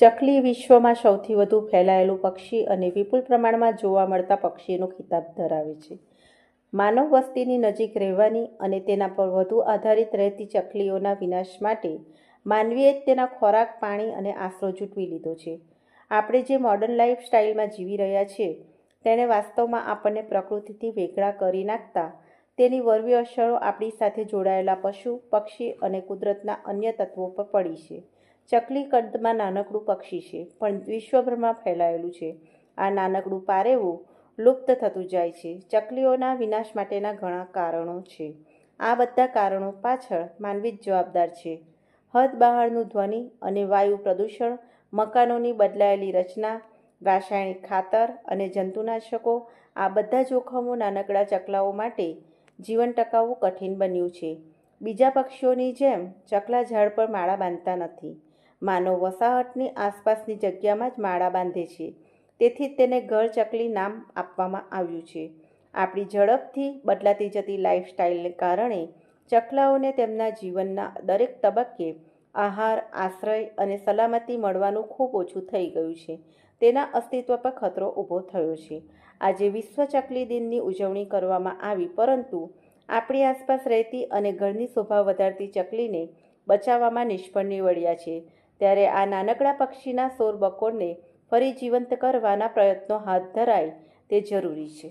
ચકલી વિશ્વમાં સૌથી વધુ ફેલાયેલું પક્ષી અને વિપુલ પ્રમાણમાં જોવા મળતા પક્ષીનો ખિતાબ ધરાવે છે. માનવ વસ્તીની નજીક રહેવાની અને તેના પર વધુ આધારિત રહેતી ચકલીઓના વિનાશ માટે માનવીએ જ તેના ખોરાક, પાણી અને આશરો જૂટવી લીધો છે. આપણે જે મોડર્ન લાઈફ સ્ટાઇલમાં જીવી રહ્યા છીએ, તેણે વાસ્તવમાં આપણને પ્રકૃતિથી વેગળા કરી નાખતા તેની વરવી અસરો આપણી સાથે જોડાયેલા પશુ, પક્ષી અને કુદરતના અન્ય તત્વો પર પડી છે. ચકલી કદમાં નાનકડું પક્ષી છે, પણ વિશ્વભરમાં ફેલાયેલું છે. આ નાનકડું પારેવું લુપ્ત થતું જાય છે. ચકલીઓના વિનાશ માટેના ઘણા કારણો છે. આ બધા કારણો પાછળ માનવી જ જવાબદાર છે. હદ બહારનું ધ્વનિ અને વાયુ પ્રદૂષણ, મકાનોની બદલાયેલી રચના, રાસાયણિક ખાતર અને જંતુનાશકો, આ બધા જોખમો નાનકડા ચકલાઓ માટે જીવન ટકાવવું કઠિન બન્યું છે. બીજા પક્ષીઓની જેમ ચકલા ઝાડ પર માળા બાંધતા નથી. માનવ વસાહતની આસપાસની જગ્યામાં જ માળા બાંધે છે. તેથી તેને ઘર ચકલી નામ આપવામાં આવ્યું છે. આપણી ઝડપથી બદલાતી જતી લાઈફસ્ટાઈલને કારણે ચકલાઓને તેમના જીવનના દરેક તબક્કે આહાર, આશ્રય અને સલામતી મળવાનું ખૂબ ઓછું થઈ ગયું છે. તેના અસ્તિત્વ પર ખતરો ઊભો થયો છે. આજે વિશ્વ ચકલી દિનની ઉજવણી કરવામાં આવી, પરંતુ આપણી આસપાસ રહેતી અને ઘરની શોભા વધારતી ચકલીને બચાવવામાં નિષ્ફળ નીવડ્યા છે. ત્યારે આ નાનકડા પક્ષીના શોર બકોરને ફરી જીવંત કરવાના પ્રયત્નો હાથ ધરાય તે જરૂરી છે.